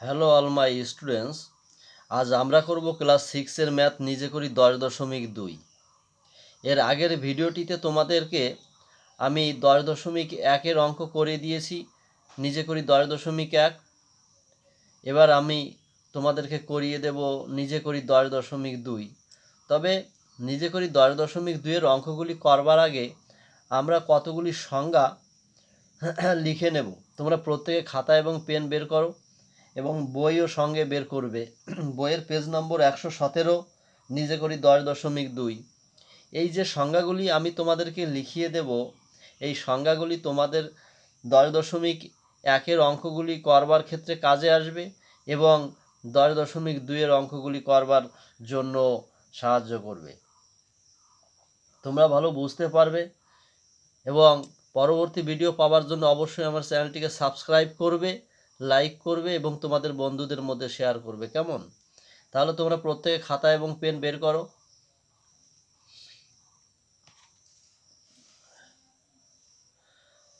Hello all my students আজ আমরা করব ক্লাস সিক্সের ম্যাথ নিজে করি দশ দশমিক দুই। এর আগের ভিডিওটিতে তোমাদেরকে আমি দশ দশমিক একের অঙ্ক করে দিয়েছি, নিজে করি দশ দশমিক এক। এবার আমি তোমাদেরকে করিয়ে দেব নিজে করি দশ দশমিক দুই। তবে নিজে করি দশ দশমিক দুইয়ের অঙ্কগুলি করবার আগে আমরা কতগুলি সংজ্ঞা লিখে নেব। তোমরা প্রত্যেকে খাতা এবং পেন বের করো। এবং বইও সঙ্গে বের করবে। বইয়ের পেজ নম্বর একশো সতেরো, নিজে করি দশ দশমিক দুই। এই যে সংজ্ঞাগুলি আমি তোমাদেরকে লিখিয়ে দেব, এই সংজ্ঞাগুলি তোমাদের দশ দশমিক একের অঙ্কগুলি করবার ক্ষেত্রে কাজে আসবে এবং দশ দশমিক দুইয়ের অঙ্কগুলি করবার জন্য সাহায্য করবে। তোমরা ভালো বুঝতে পারবে এবং পরবর্তী ভিডিও পাওয়ার জন্য অবশ্যই আমার চ্যানেলটিকে সাবস্ক্রাইব করবে। লাইক করবে এবং তোমাদের বন্ধুদের মধ্যে শেয়ার করবে, কেমন? তাহলে তোমরা প্রত্যেকে খাতা এবং পেন বের করো।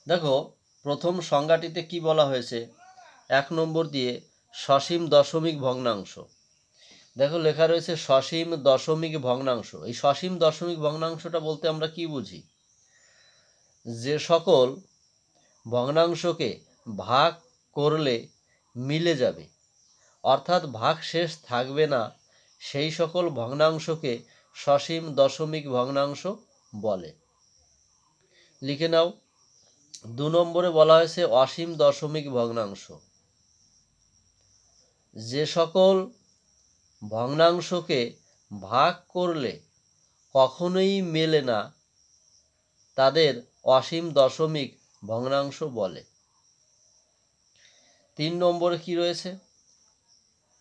দেখো, প্রথম সংজ্ঞাটিতে কি বলা হয়েছে? এক নম্বর দিয়ে সসীম দশমিক ভগ্নাংশ। দেখো, লেখা রয়েছে সসীম দশমিক ভগ্নাংশ। এই সসীম দশমিক ভগ্নাংশটা বলতে আমরা কি বুঝি? যে সকল ভগ্নাংশকে ভাগ করলে মিলে যাবে। অর্থাৎ ভাগ শেষ থাকবে না, সেই সকল ভগ্নাংশকে সসীম দশমিক ভগ্নাংশ বলে। লিখে নাও, দু নম্বরে বলা হয়েছে অসীম দশমিক ভগ্নাংশ। যে সকল ভগ্নাংশকে ভাগ করলে কখনোই মেলে না, তাদের অসীম দশমিক ভগ্নাংশ বলে। তিন নম্বরে কি রয়েছে?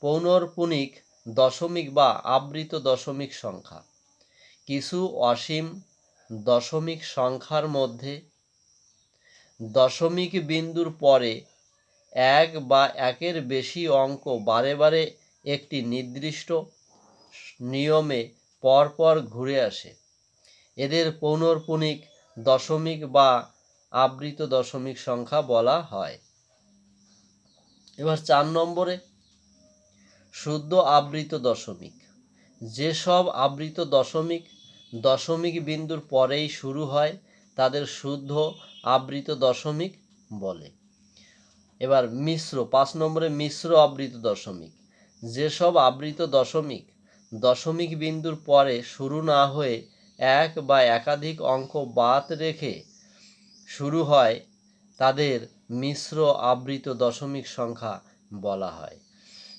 পৌনর্পুনিক দশমিক বা আবৃত দশমিক সংখ্যা। কিছু অসীম দশমিক সংখ্যার মধ্যে দশমিক বিন্দুর পরে এক বা একের বেশি অঙ্ক বারে বারে একটি নির্দিষ্ট নিয়মে পরপর ঘুরে আসে। এদের পৌনর্পুনিক দশমিক বা আবৃত দশমিক সংখ্যা বলা হয়। এবার চার নম্বরে, শুদ্ধ আবৃত দশমিক। যেসব আবৃত দশমিক দশমিক বিন্দুর পরেই শুরু হয়, তাদের শুদ্ধ আবৃত দশমিক বলে। এবার মিশ্র, পাঁচ নম্বরে মিশ্র আবৃত দশমিক। যেসব আবৃত দশমিক দশমিক বিন্দুর পরে শুরু না হয়ে এক বা একাধিক অঙ্ক বাদ রেখে শুরু হয়, তাদের মিশ্র আবৃত দশমিক সংখ্যা বলা হয়।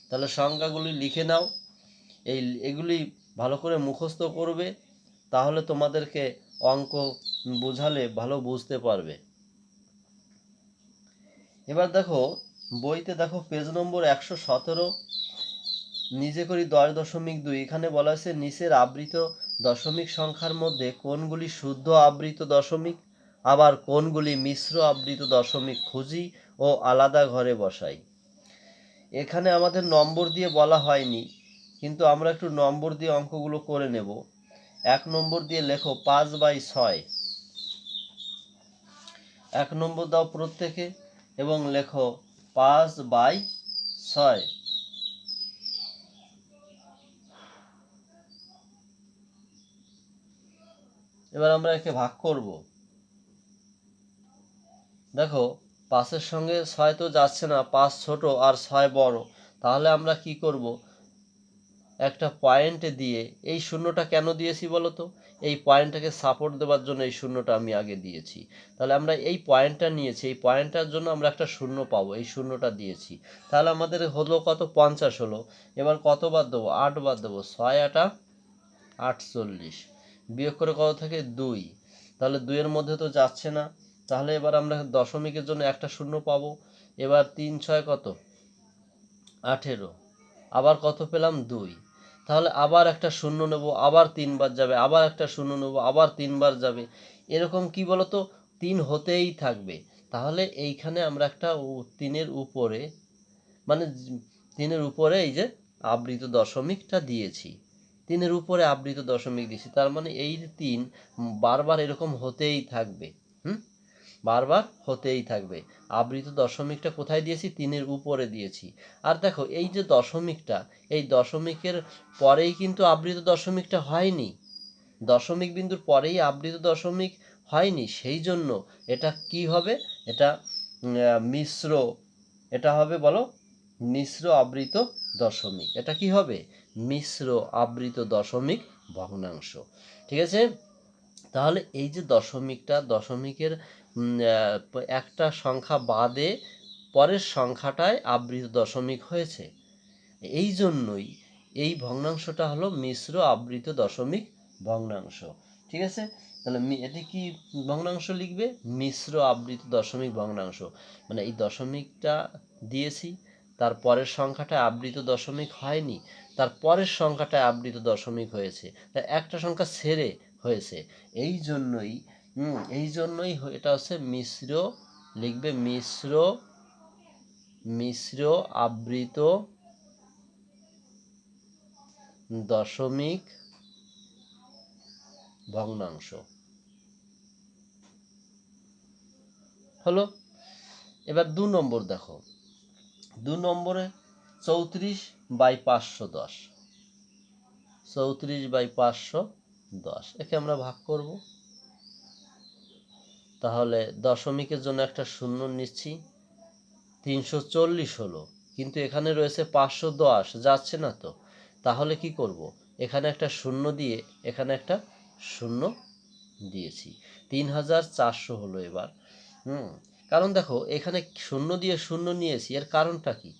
তাহলে সংখ্যাগুলি লিখে নাও। এই এগুলি ভালো করে মুখস্থ করবে, তাহলে তোমাদেরকে অঙ্ক বোঝালে ভালো বুঝতে পারবে। এবার দেখো, বইতে দেখো পেজ নম্বর একশো সতেরো, নিজে করি দশ দশমিক দুই। এখানে বলা হয়েছে নিচের আবৃত দশমিক সংখ্যার মধ্যে কোনগুলি শুদ্ধ আবৃত দশমিক আবার কোনগুলি মিশ্র আবৃত দশমিক খুঁজি ও আলাদা ঘরে বসাই। এখানে আমাদের নম্বর দিয়ে বলা হয়নি, কিন্তু আমরা একটু নম্বর দিয়ে অঙ্কগুলো করে নেব। এক নম্বর দিয়ে লেখো পাঁচ বাই ছয়। এক নম্বর দাও প্রত্যেকে এবং লেখো পাঁচ বাই ছয়। এবার আমরা একে ভাগ করব। দেখো পাঁচের সঙ্গে ছয় তো যাচ্ছে না, পাঁচ ছোট আর ছয় বড়। তাহলে আমরা কি করব? একটা পয়েন্ট দিয়ে এই শূন্যটা কেন দিয়েছি বলো তো এই পয়েন্টটাকে সাপোর্ট দেওয়ার জন্য এই শূন্যটা আমি আগে দিয়েছি। তাহলে আমরা এই পয়েন্টটা নিয়েছি, এই পয়েন্টটার জন্য আমরা একটা শূন্য পাবো, এই শূন্যটা দিয়েছি। তাহলে আমাদের হলো কত? পঞ্চাশ হলো। এবার কত বাদ দেবো? আট বাদ দেবো। ছয় আটা আটচল্লিশ। বিয়োগ করে কত থাকে? দুই। তাহলে দুইয়ের মধ্যে তো যাচ্ছে না। তাহলে এবার আমরা দশমিকের জন্য একটা শূন্য পাবো। এবার তিন ছয় কত? আঠেরো। আবার কত পেলাম? দুই। তাহলে আবার একটা শূন্য নেব, আবার তিনবার যাবে, আবার একটা শূন্য নেব, আবার তিনবার যাবে। এরকম কি বলতো? তিন হতেই থাকবে। তাহলে এইখানে আমরা একটা তিনের উপরে মানে তিনের উপরে এই যে আবৃত দশমিকটা দিয়েছি। তিনের উপরে আবৃত দশমিক দিয়েছি, তার মানে এই তিন বারবার এরকম হতেই থাকবে। বারবার হতেই থাকবে। আবৃত দশমিকটা কোথায় দিয়েছি? তিনের উপরে দিয়েছি। আর দেখো, এই যে দশমিকটা, এই দশমিকের পরেই কিন্তু আবৃত দশমিকটা হয়নি। দশমিক বিন্দুর পরেই আবৃত দশমিক হয়নি। সেই জন্য এটা কি হবে? এটা মিশ্র, এটা হবে বলো, মিশ্র আবৃত দশমিক। এটা কি হবে? মিশ্র আবৃত দশমিক ভগ্নাংশ। ঠিক আছে? তাহলে এই যে দশমিকটা, দশমিকের একটা সংখ্যা বাদে পরের সংখ্যাটায় আবৃত দশমিক হয়েছে। এই জন্যই এই ভগ্নাংশটা হলো মিশ্র আবৃত দশমিক ভগ্নাংশ। ঠিক আছে? তাহলে এটি কি ভগ্নাংশ লিখবে? মিশ্র আবৃত দশমিক ভগ্নাংশ। মানে এই দশমিকটা দিয়েছি, তার পরের সংখ্যাটা আবৃত দশমিক হয়নি, তার পরের সংখ্যাটা আবৃত দশমিক হয়েছে। তা একটা সংখ্যা সেরে হয়েছে। এই জন্যই এই জন্যই এটা হচ্ছে মিশ্র, লিখবে মিশ্র মিশ্র আবৃত দশমিক ভগ্নাংশ। হলো? এবার দু নম্বর দেখো। দু নম্বরে চৌত্রিশ বাই পাঁচশো দশ। চৌত্রিশ বাই পাঁচশো দশ। একে আমরা ভাগ করব। তাহলে দশমিকের জন্য একটা শূন্য নিচ্ছি। তিনশো চল্লিশ হলো। কিন্তু এখানে রয়েছে পাঁচশো দশ, যাচ্ছে না তো। তাহলে কি করব? এখানে একটা শূন্য দিয়ে, এখানে একটা শূন্য দিয়েছি। তিন হাজার চারশো হলো এবার। হুম, কারণ দেখো, এখানে শূন্য দিয়ে শূন্য নিয়েছি। এর কারণটা কি?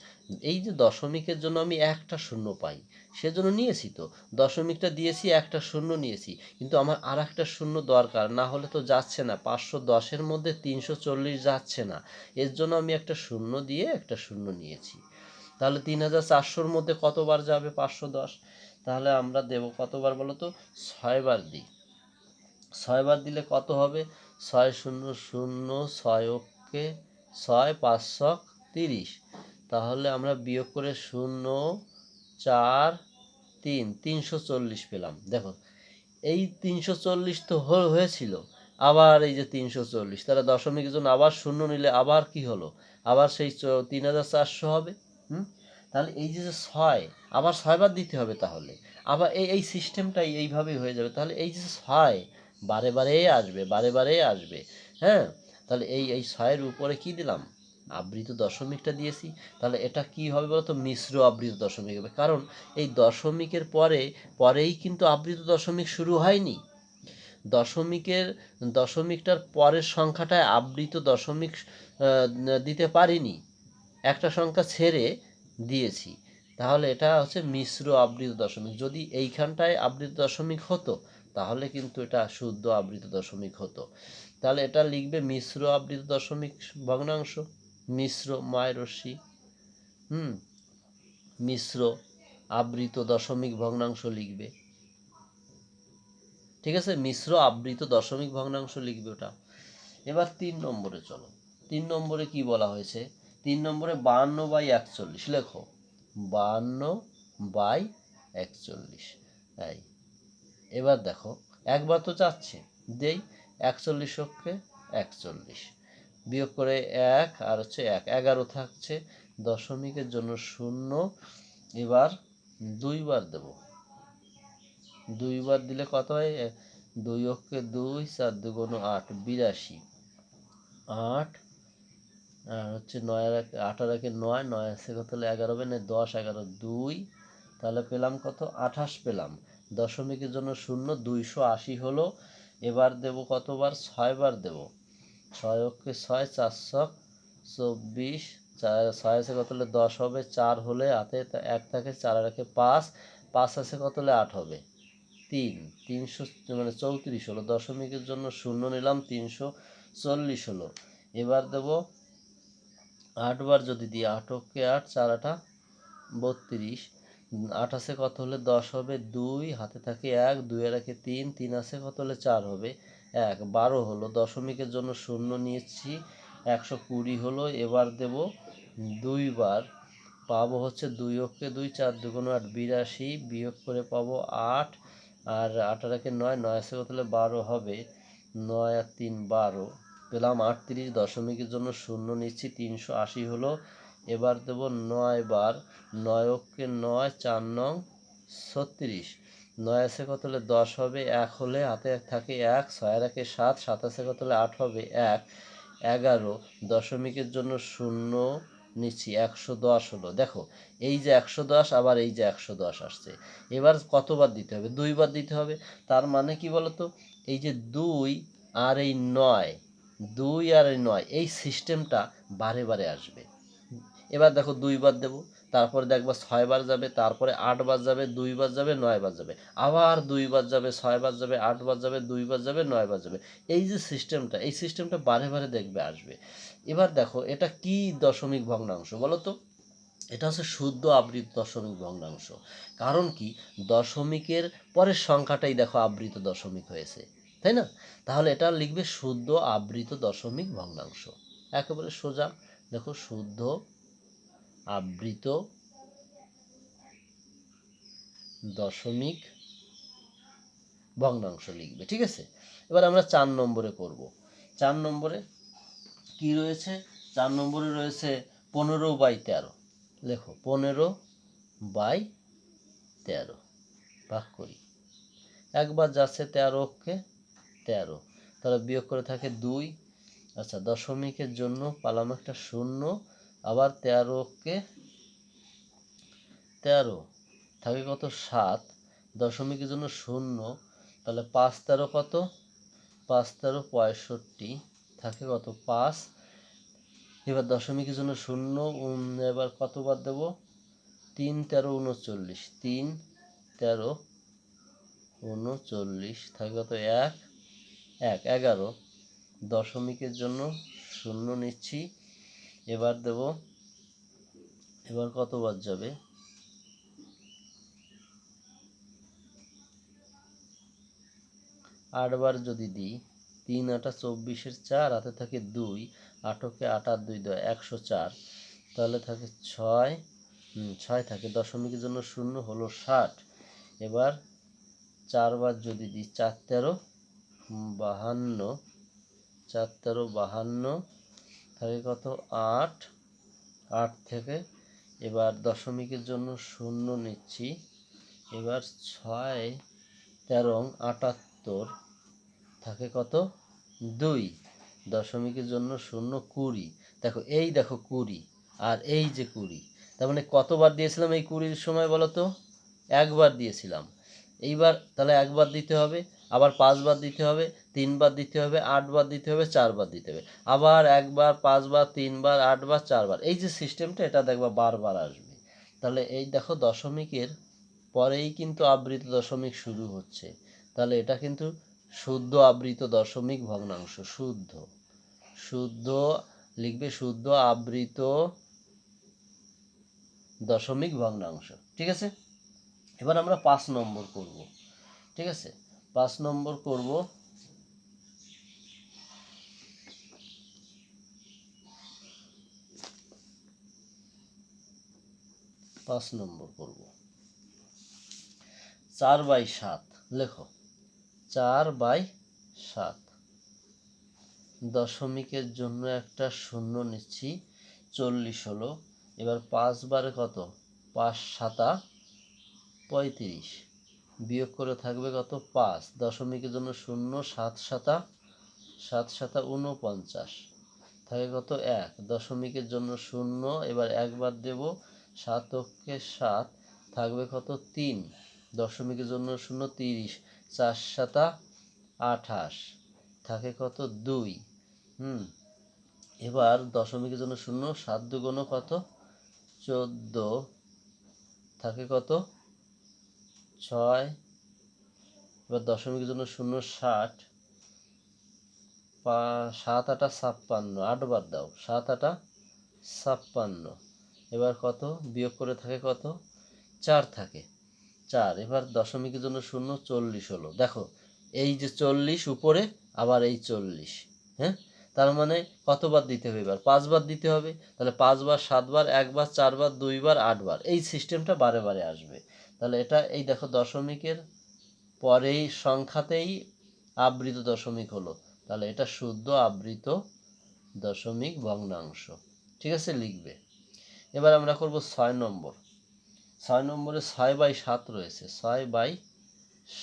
এই যে দশমিকের জন্য আমি একটা শূন্য পাই। সেজন্য নিয়েছি তো। দশমিকটা দিয়েছি, একটা শূন্য নিয়েছি। কিন্তু আমার আর একটা শূন্য দরকার, না হলে তো যাচ্ছে না। পাঁচশো দশের মধ্যে তিনশো চল্লিশ যাচ্ছে না। এর জন্য আমি একটা শূন্য দিয়ে একটা শূন্য নিয়েছি। তাহলে তিন হাজার চারশোর মধ্যে কতবার যাবে পাঁচশো দশ? তাহলে আমরা দেব কতবার বলো তো? ছয়বার দিই। ছয়বার দিলে কত হবে? ছয় শূন্য শূন্য ছয় অক্ষে ছয় পাঁচশো তিরিশ। তাহলে আমরা বিয়োগ করে শূন্য চার তিন, তিনশো চল্লিশ পেলাম। দেখো, এই তিনশো চল্লিশ তো হয়েছিল, আবার এই যে তিনশো চল্লিশ, তাহলে দশমিকের জন্য আবার শূন্য নিলে আবার কি হলো? আবার সেই তিন হাজার চারশো হবে, হুম? তাহলে এই যে ছয়, আবার ছয়বার দিতে হবে তাহলে। আবার এই এই সিস্টেমটাই এইভাবেই হয়ে যাবে। তাহলে এই যে ছয়, বারে বারে আসবে, বারে বারে আসবে হ্যাঁ? তাহলে এই এই ছয়ের উপরে কি দিলাম? আবৃত দশমিকটা দিয়েছি, তাহলে এটা কি হবে বলতো? মিশ্র আবৃত দশমিক হবে। কারণ এই দশমিকের পরে, পরেই কিন্তু আবৃত দশমিক শুরু হয়নি। দশমিকের, দশমিকটার পরের সংখ্যাটায় আবৃত দশমিক দিতে পারিনি। একটা সংখ্যা ছেড়ে দিয়েছি। তাহলে এটা হচ্ছে মিশ্র আবৃত দশমিক। যদি এইখানটায় আবৃত দশমিক হতো, তাহলে কিন্তু এটা শুদ্ধ আবৃত দশমিক হতো। তাহলে এটা লিখবে মিশ্র আবৃত দশমিক ভগ্নাংশ। মিশ্র মায়ের রশ্মি হুম? মিশ্র আবৃত দশমিক ভগ্নাংশ লিখবে। ঠিক আছে? মিশ্র আবৃত দশমিক ভগ্নাংশ লিখবে ওটা। এবার তিন নম্বরে চলো। তিন নম্বরে কি বলা হয়েছে? তিন নম্বরে বাহান্ন বাই একচল্লিশ। লেখো। বাহান্ন বাই একচল্লিশ। এই। এবার দেখো। একবার তো যাচ্ছে দেই। একচল্লিশ অক্ষে একচল্লিশ। বিয়োগ করে এক আর হচ্ছে এক। এগারো থাকছে, দশমিকের জন্য শূন্য। এবার দুইবার দেব। দুইবার দিলে কত হয়? দুই অক্ষে দুই, চার দুগুণ আট, বিরাশি। আট আর হচ্ছে নয় রাখে আর একে নয় নয় আছে কত হলে এগারো হবে? না দশ, এগারো, দুই। তাহলে পেলাম কত? আঠাশ পেলাম। দশমিকের জন্য শূন্য, দুইশো আশি হলো। এবার দেব কতবার? ছয়বার দেব। ছয় অক্ষে ছয়, চারশো চব্বিশ, চার, ছয় আছে কত হলে দশ হবে, চার হলে হাতে এক থাকে চার রাখে পাঁচ পাঁচ আছে কত হলে আট হবে? তিন, তিনশো মানে চৌত্রিশ হলো, দশমিকের জন্য শূন্য নিলাম, তিনশো চল্লিশ হলো। এবার দেব আটবার যদি দিই, আট অক্ষে আট, চার আটা বত্রিশ, আট আছে কত হলে দশ হবে, দুই, হাতে থাকে এক, দুই একে তিন তিন আছে কত হলে চার হবে? এক, বারো হলো দশমিকের জন্য শূন্য নিয়েছি, একশো কুড়ি হলো, এবার দেব দুইবার। পাবো হচ্ছে দুই অক্ষে দুই, চার দুগুণ আট, বিরাশি, বিয়োগ করে পাবো আট, আর একে নয় নয় আছে কত হলে বারো হবে, নয় আর তিন বারো। পেলাম আটত্রিশ, দশমিকের জন্য শূন্য নিচ্ছি, তিনশো আশি হলো, এবার দেব নয় বার নয় অক্ষে নয়, চার নং, ছত্রিশ। নয় আছে কত হলে দশ হবে? এক হলে হাতে থাকে এক, ছয় একে সাত সাত আছে কত হলে আট হবে? এক। এগারো। দশমিকের জন্য শূন্য নিচ্ছি, একশো দশ হলো। দেখো, এই যে একশো দশ, আবার এই যে একশো দশ আসছে। এবার কতবার দিতে হবে? দুইবার দিতে হবে। তার মানে কি বলতো? এই যে দুই আর এই নয়, দুই আর এই নয়, এই সিস্টেমটা বারে বারে আসবে। এবার দেখো দুইবার দেবো। তারপরে দেখবা ছয়বার যাবে, তারপরে আটবার যাবে দুইবার যাবে নয়বার যাবে। আবার দুইবার যাবে ছয়বার যাবে আটবার যাবে দুইবার যাবে নয়বার যাবে। এই যে সিস্টেমটা এই সিস্টেমটা বারে বারে দেখবে, আসবে। এবার দেখো, এটা কি দশমিক ভগ্নাংশ বলো তো? এটা হচ্ছে শুদ্ধ আবৃত দশমিক ভগ্নাংশ। কারণ কি? দশমিকের পরের সংখ্যাটাই দেখো আবৃত দশমিক হয়েছে, তাই না? তাহলে এটা লিখবে শুদ্ধ আবৃত দশমিক ভগ্নাংশ। একেবারে সোজা, দেখো শুদ্ধ আবৃত দশমিক ভগ্নাংশ লিখবে, ঠিক আছে? এবার আমরা চার নম্বরে করব চার নম্বরে কি রয়েছে? চার নম্বরে রয়েছে পনেরো বাই তেরো। লেখো পনেরো বাই তেরো। ভাগ করি। একবার যাচ্ছে তেরোকে তেরো। তাহলে বিয়োগ করে থাকে দুই। আচ্ছা দশমিকের জন্য পালাম একটা শূন্য। আবার তেরোকে তেরো। থাকে কত সাত। দশমিকের জন্য শূন্য। তাহলে পাঁচ তেরো কত? পাঁচ তেরো পঁয়ষট্টি। থাকে কত? পাঁচ। এবার দশমিকের জন্য শূন্য এবার কতবার দেব? তিন তেরো উনচল্লিশ। তিন তেরো উনচল্লিশ। থাকে কত? এক। এক, এগারো। দশমিকের জন্য শূন্য নিচ্ছি। এবার দেব। এবার কতবার যাবে? আটবার যদি দিই, তিন আটা চব্বিশের চার, হাতে থাকে দুই, আটকে আট আর দুই দয় একশো চার। তাহলে থাকে ছয় ছয় থাকে। দশমিকের জন্য শূন্য হলো ষাট। এবার চারবার যদি দিই, চার তেরো, বাহান্ন, চার তেরো, বাহান্ন থাকে কত? আট। আট থেকে এবার দশমিকের জন্য শূন্য নিচ্ছি। এবার ছয়, তেরো আটাত্তর থাকে কত? দুই। দশমিকের জন্য শূন্য কুড়ি। দেখো, এই দেখো কুড়ি আর এই যে কুড়ি। তার মানে কতবার দিয়েছিলাম এই কুড়ির সময় বলো তো? একবার দিয়েছিলাম। এইবার তাহলে একবার দিতে হবে। আবার পাঁচবার দিতে হবে, তিনবার দিতে হবে, আটবার দিতে হবে, চারবার দিতে হবে। আবার একবার, পাঁচবার, তিনবার, আটবার, চারবার। এই যে সিস্টেমটা এটা দেখবা বারবার আসবে। তাহলে এই দেখো দশমিকের পরেই কিন্তু আবৃত দশমিক শুরু হচ্ছে। তাহলে এটা কিন্তু শুদ্ধ আবৃত দশমিক ভগ্নাংশ, শুদ্ধ। শুদ্ধ, লিখবে শুদ্ধ আবৃত দশমিক ভগ্নাংশ। ঠিক আছে? এবার আমরা পাঁচ নম্বর করব। ঠিক আছে? পাঁচ নম্বর করব। পাঁচ নম্বর করব। চার বাই সাত, লেখো। চার বাই সাত। দশমিকের জন্য একটা শূন্য নিচ্ছি, চল্লিশ হলো। এবার পাঁচ বারে কত? পাঁচ সাতা পঁয়ত্রিশ। বিয়োগ করে থাকবে কত? পাঁচ। দশমিকের জন্য শূন্য, সাত সাতা সাত সাতা উনপঞ্চাশ থাকে কত? এক। দশমিকের জন্য শূন্য, এবার একবার দেব সাতকে সাত, থাকবে কত? তিন। দশমিকের জন্য শূন্য, তিরিশ। চার সাতা, আঠাশ। থাকে কত? দুই। হুম। এবার দশমিকের জন্য শূন্য, সাত দুগুণ কত? চোদ্দ। থাকে কত? ছয়, এবার দশমিকের জন্য শূন্য ষাট, পা, সাত আটা ছাপ্পান্ন আটবার দাও, সাত আটা ছাপ্পান্ন। এবার কত? বিয়োগ করে থাকে কত? চার থাকে। চার, এবার দশমিকের জন্য শূন্য চল্লিশ হলো। দেখো, এই যে চল্লিশ, উপরে আবার এই চল্লিশ হ্যাঁ? তার মানে কতবার দিতে হবে এবার? পাঁচবার দিতে হবে। তাহলে পাঁচবার, সাতবার, একবার, চারবার, দুইবার, আটবার, এই সিস্টেমটা বারে বারে আসবে। তাহলে এটা এই দেখো দশমিকের পরেই সংখ্যাতেই আবৃত দশমিক হলো। তাহলে এটা শুদ্ধ আবৃত দশমিক ভগ্নাংশ। ঠিক আছে, লিখবে। এবার আমরা করব ছয় নম্বর। ছয় নম্বরে ছয় বাই সাত রয়েছে। ছয় বাই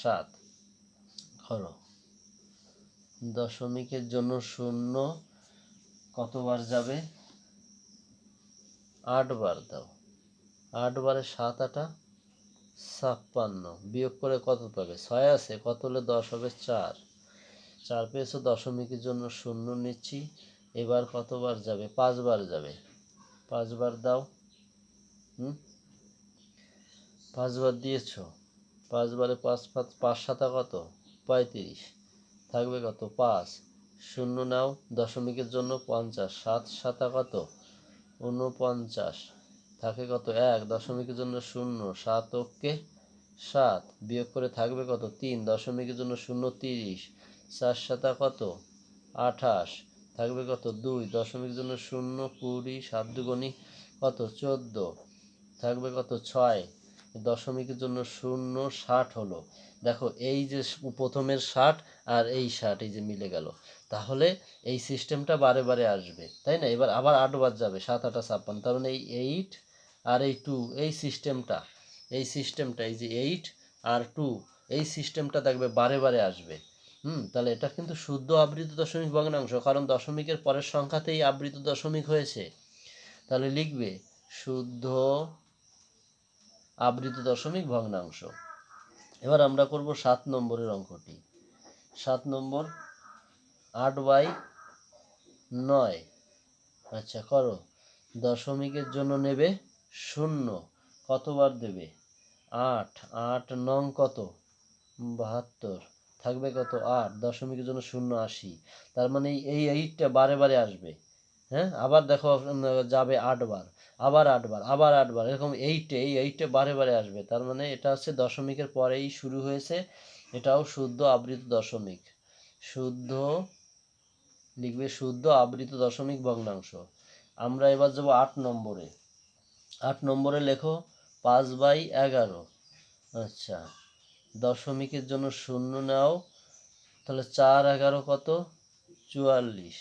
সাত। করো দশমিকের জন্য শূন্য কতবার যাবে? আট বার দাও। আট বারে সাত আটা ছাপ্পান্ন। বিয়োগ করে কত পাবে? ছয় আছে, কত হলে দশ হবে? চার। চার পেয়েছ, দশমিকের জন্য শূন্য নিচ্ছি। এবার কতবার যাবে? পাঁচবার যাবে। পাঁচবার দাও। হুম? পাঁচবার দিয়েছ। পাঁচবারে পাঁচ পাঁচ পাঁচ সাতা কত? পঁয়ত্রিশ। থাকবে কত? পাঁচ। শূন্য নাও, দশমিকের জন্য পঞ্চাশ। সাত সাতা কত? উনপঞ্চাশ থাকে কত? এক, দশমিকের জন্য শূন্য, সাত ওকে, সাত, বিয়োগ করে থাকবে কত? তিন, দশমিকের জন্য শূন্য, তিরিশ, চার, সাতা কত? আঠাশ, থাকবে কত? দুই, দশমিকের জন্য শূন্য, কুড়ি, সাত দুগুণি কত? চোদ্দ, থাকবে কত? ছয়, দশমিকের জন্য শূন্য, ষাট হলো। দেখো, এই যে প্রথমের ষাট আর এই ষাট, এই যে মিলে গেল। তাহলে এই সিস্টেমটা বারে বারে আসবে, তাই না? এবার আবার আট আটবার যাবে, সাত, আটা ছাপ্পান্ন। তার মানে এই এইট আর এই টু এই সিস্টেমটা এই সিস্টেমটা এই যে এইট আর টু এই সিস্টেমটা দেখবে বারে বারে আসবে। হুম, তাহলে এটা কিন্তু শুদ্ধ আবৃত দশমিক ভগ্নাংশ, কারণ দশমিকের পরের সংখ্যাতেই আবৃত দশমিক হয়েছে। তাহলে লিখবে শুদ্ধ আবৃত দশমিক ভগ্নাংশ। এবার আমরা করব সাত নম্বরের অঙ্কটি। সাত নম্বর, আট বাই নয়। আচ্ছা করো। দশমিকের জন্য নেবে শূন্য। কতবার দেবে? আট। আট নং কত? বাহাত্তর। থাকবে কত? আট। দশমিকের জন্য শূন্য আশি। তার মানে এই এইটটা বারে বারে আসবে। হ্যাঁ? আবার দেখো যাবে আটবার। আবার আটবার। আবার আটবার। এরকম এইটে এই এইটে বারে বারে আসবে। তার মানে এটা হচ্ছে দশমিকের পরেই শুরু হয়েছে। এটাও শুদ্ধ আবৃত দশমিক। শুদ্ধ, লিখবে শুদ্ধ আবৃত দশমিক ভগ্নাংশ। আমরা এবার যাব আট নম্বরে। আট নম্বরে লেখো, পাঁচ বাই এগারো। আচ্ছা দশমিকের জন্য শূন্য নাও, তাহলে চার এগারো কত? চুয়াল্লিশ।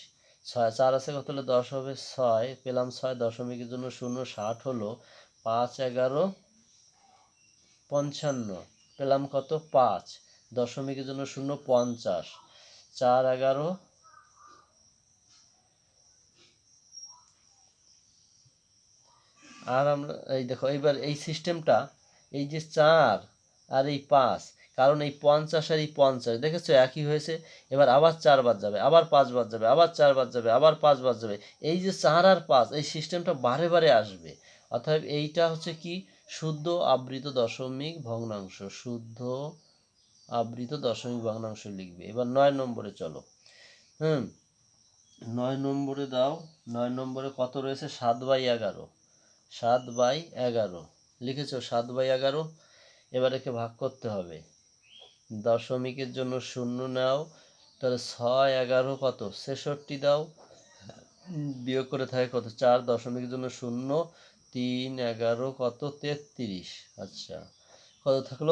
ছয়, চার আছে কত হলে দশ হবে? ছয়, পেলাম ছয়, দশমিকের জন্য শূন্য, ষাট হলো পাঁচ এগারো, পঞ্চান্ন। পেলাম কত? পাঁচ, দশমিকের জন্য শূন্য, পঞ্চাশ। চার এগারো আর আমরা এই দেখো, এইবার এই সিস্টেমটা এই যে চার আর এই পাঁচ, কারণ এই পঞ্চাশ আর এই পঞ্চাশ, দেখেছ? একই হয়েছে। এবার আবার চার চারবার যাবে, আবার পাঁচ পাঁচবার যাবে, আবার চার চারবার যাবে, আবার পাঁচ পাঁচবার যাবে। এই যে চার আর পাঁচ, এই সিস্টেমটা বারে বারে আসবে। অর্থাৎ এইটা হচ্ছে কি? শুদ্ধ আবৃত দশমিক ভগ্নাংশ, শুদ্ধ আবৃত দশমিক ভগ্নাংশ লিখবে। এবার নয় নম্বরে চলো। হুম, নয় নম্বরে দাও। নয় নম্বরে কত রয়েছে? সাত বাই এগারো। সাত বাই এগারো। লিখেছো সাত বাই এগারো। এবার একে ভাগ করতে হবে। দশমিকের জন্য শূন্য নাও। তাহলে ছয় এগারো কত? ছেষট্টি দাও। বিয়োগ করে থাকে কত? চার। দশমিকের জন্য শূন্য। তিন এগারো কত? তেত্রিশ। আচ্ছা। কত থাকল?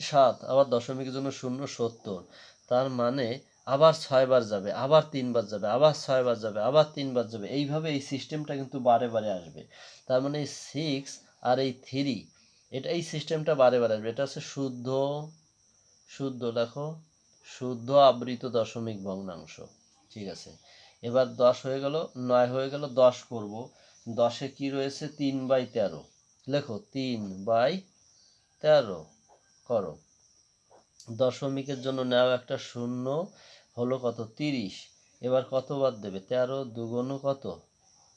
সাত। আবার দশমিকের জন্য শূন্য সত্তর। তার মানে আবার ছয়বার যাবে, আবার তিনবার যাবে, আবার ছয়বার যাবে, আবার তিনবার যাবে। এইভাবে এই সিস্টেমটা কিন্তু বারে বারে আসবে। তার মানে এই সিক্স আর এই থ্রি এটা এই সিস্টেমটা বারে বারে আসবে। এটা হচ্ছে শুদ্ধ শুদ্ধ, দেখো, শুদ্ধ আবৃত দশমিক ভগ্নাংশ। ঠিক আছে? এবার দশ হয়ে গেল, নয় হয়ে গেল, দশ করব। দশে কি রয়েছে? তিন বাই তেরো। লেখো, তিন বাই তেরো। করো। দশমিকের জন্য নেওয়া একটা শূন্য হলো কত? তিরিশ। এবার কতবার দেবে? তেরো দুগুণ কত?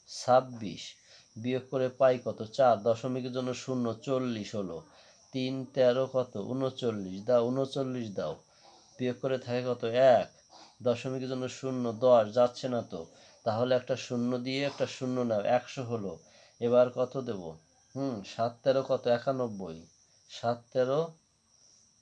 ছাব্বিশ। বিয়োগ করে পাই কত? চার। দশমিকের জন্য শূন্য, চল্লিশ হলো। তিন, তেরো কত? উনচল্লিশ। দাও উনচল্লিশ দাও। বিয়োগ করে থাকে কত? এক। দশমিকের জন্য শূন্য, দশ। যাচ্ছে না তো? তাহলে একটা শূন্য দিয়ে একটা শূন্য নাও। একশো হলো। এবার কত দেব? হুম, সাত, তেরো কত? একানব্বই। সাত, তেরো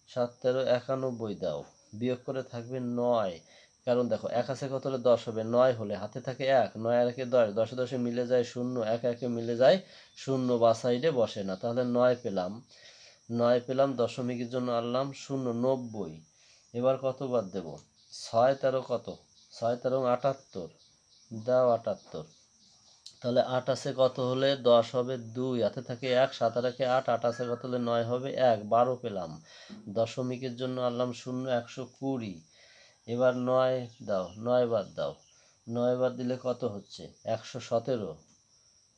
সাত, তেরো, একানব্বই দাও। বিয়োগ করে থাকবে নয়। কারণ দেখো, এক আছে কত হলে দশ হবে? নয় হলে হাতে থাকে এক, নয় আর একে দশ। দশে দশে মিলে যায় শূন্য, এক একে মিলে যায় শূন্য, বা সাইডে বসে না। তাহলে নয় পেলাম। নয় পেলাম, দশমিকের জন্য আনলাম শূন্য, নব্বই। এবার কতবার দেব? ছয় তেরো কত? ছয় তেরো আটাত্তর। দাও আটাত্তর। তাহলে আট আছে কত হলে দশ হবে দুই হাতে থাকে এক, সাত আটাকে আট আট আছে কত হলে নয় হবে এক, বারো পেলাম। দশমিকের জন্য আনলাম শূন্য, একশো কুড়ি। এবার নয় দাও, নয় বার দাও। নয় বার দিলে কত হচ্ছে? একশো সতেরো।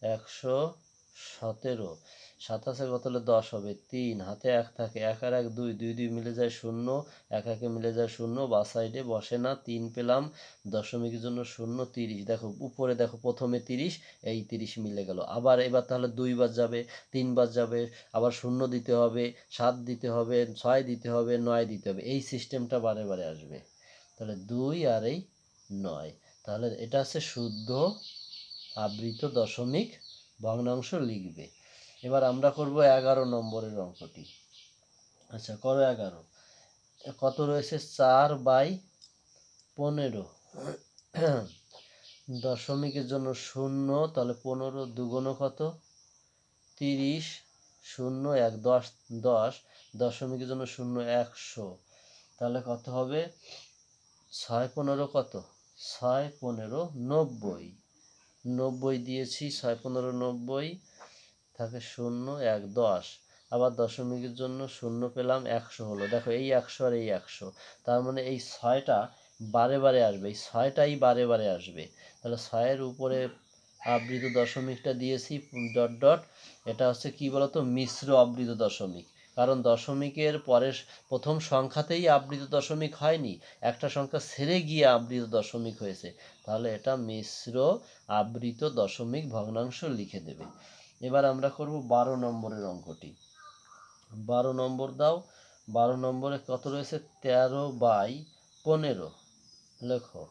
একশো সতেরো। সাতাশে কত হলে দশ হবে। তিন, হাতে এক থাকে, এক আর এক, দুই দুই দুই মিলে যায় শূন্য, এক একে মিলে যায় শূন্য, বা সাইডে বসে না, তিন পেলাম, দশমিকের জন্য শূন্য, তিরিশ। দেখো, উপরে দেখো, প্রথমে তিরিশ, এই তিরিশ মিলে গেল। আবার এবার তাহলে দুই দুইবার যাবে, তিন তিনবার যাবে, আবার শূন্য দিতে হবে, সাত দিতে হবে, ছয় দিতে হবে, নয় দিতে হবে। এই সিস্টেমটা বারে বারে আসবে। তাহলে দুই আর এই নয়। তাহলে এটা আছে শুদ্ধ আবৃত দশমিক ভগ্নাংশ লিখবে। এবার আমরা করব এগারো নম্বরের অঙ্কটি। আচ্ছা করো এগারো। কত রয়েছে? চার বাই পনেরো। দশমিকের জন্য শূন্য, তাহলে পনেরো দুগুণ কত? তিরিশ, শূন্য এক, দশ দশ। দশমিকের জন্য শূন্য একশো। তাহলে কত হবে? ছয় পনেরো কত? ছয় পনেরো নব্বই। নব্বই দিয়েছি, ছয় পনেরো নব্বই। থাকে শূন্য এক দশ। আবার দশমিকের জন্য শূন্য পেলাম একশো হলো। দেখো এই একশো আর এই একশো। তার মানে এই ছয়টা বারে বারে আসবে। এই ছয়টাই বারে বারে আসবে। তাহলে ছয়ের উপরে আবৃত দশমিকটা দিয়েছি, ডট ডট। এটা হচ্ছে কি বলতো? মিশ্র আবৃত দশমিক। কারণ দশমিকের পরের প্রথম সংখ্যাতেই আবৃত দশমিক হয়নি। একটা সংখ্যা ছেড়ে গিয়ে আবৃত দশমিক হয়েছে। তাহলে এটা মিশ্র আবৃত দশমিক ভগ্নাংশ লিখে দেবে। এবার আমরা করব বারো নম্বরের অঙ্কটি। বারো নম্বর দাও, বারো নম্বরে কত রয়েছে? তেরো বাই পনেরো। লেখো।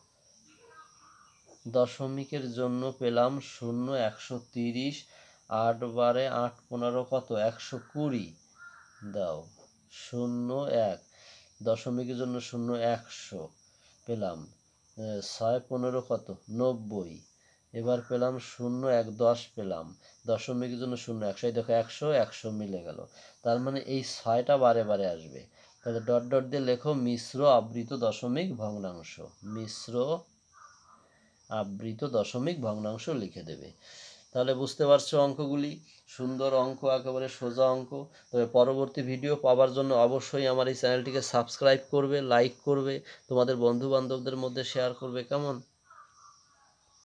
দশমিকের জন্য পেলাম শূন্য, একশো তিরিশ। আট বারে আট পনেরো কত? একশো কুড়ি। দাও, শূন্য এক। দশমিকের জন্য শূন্য একশো। পেলাম ছয় পনেরো কত? নব্বই। এবার পেলাম শূন্য এক দশ পেলাম। দশমিকের জন্য শূন্য একশো দেখো একশো একশো মিলে গেল। তার মানে এই ছয়টা বারে বারে আসবে। তাহলে ডট ডট দিয়ে লেখো মিশ্র আবৃত দশমিক ভগ্নাংশ। মিশ্র আবৃত দশমিক ভগ্নাংশ লিখে দেবে। তাহলে বুঝতে পারছ অঙ্কগুলি? সুন্দর অঙ্ক, একেবারে সোজা অঙ্ক। তবে পরবর্তী ভিডিও পাওয়ার জন্য অবশ্যই আমার এই চ্যানেলটিকে সাবস্ক্রাইব করবে লাইক করবে, তোমাদের বন্ধু বান্ধবদের মধ্যে শেয়ার করবে। কেমন?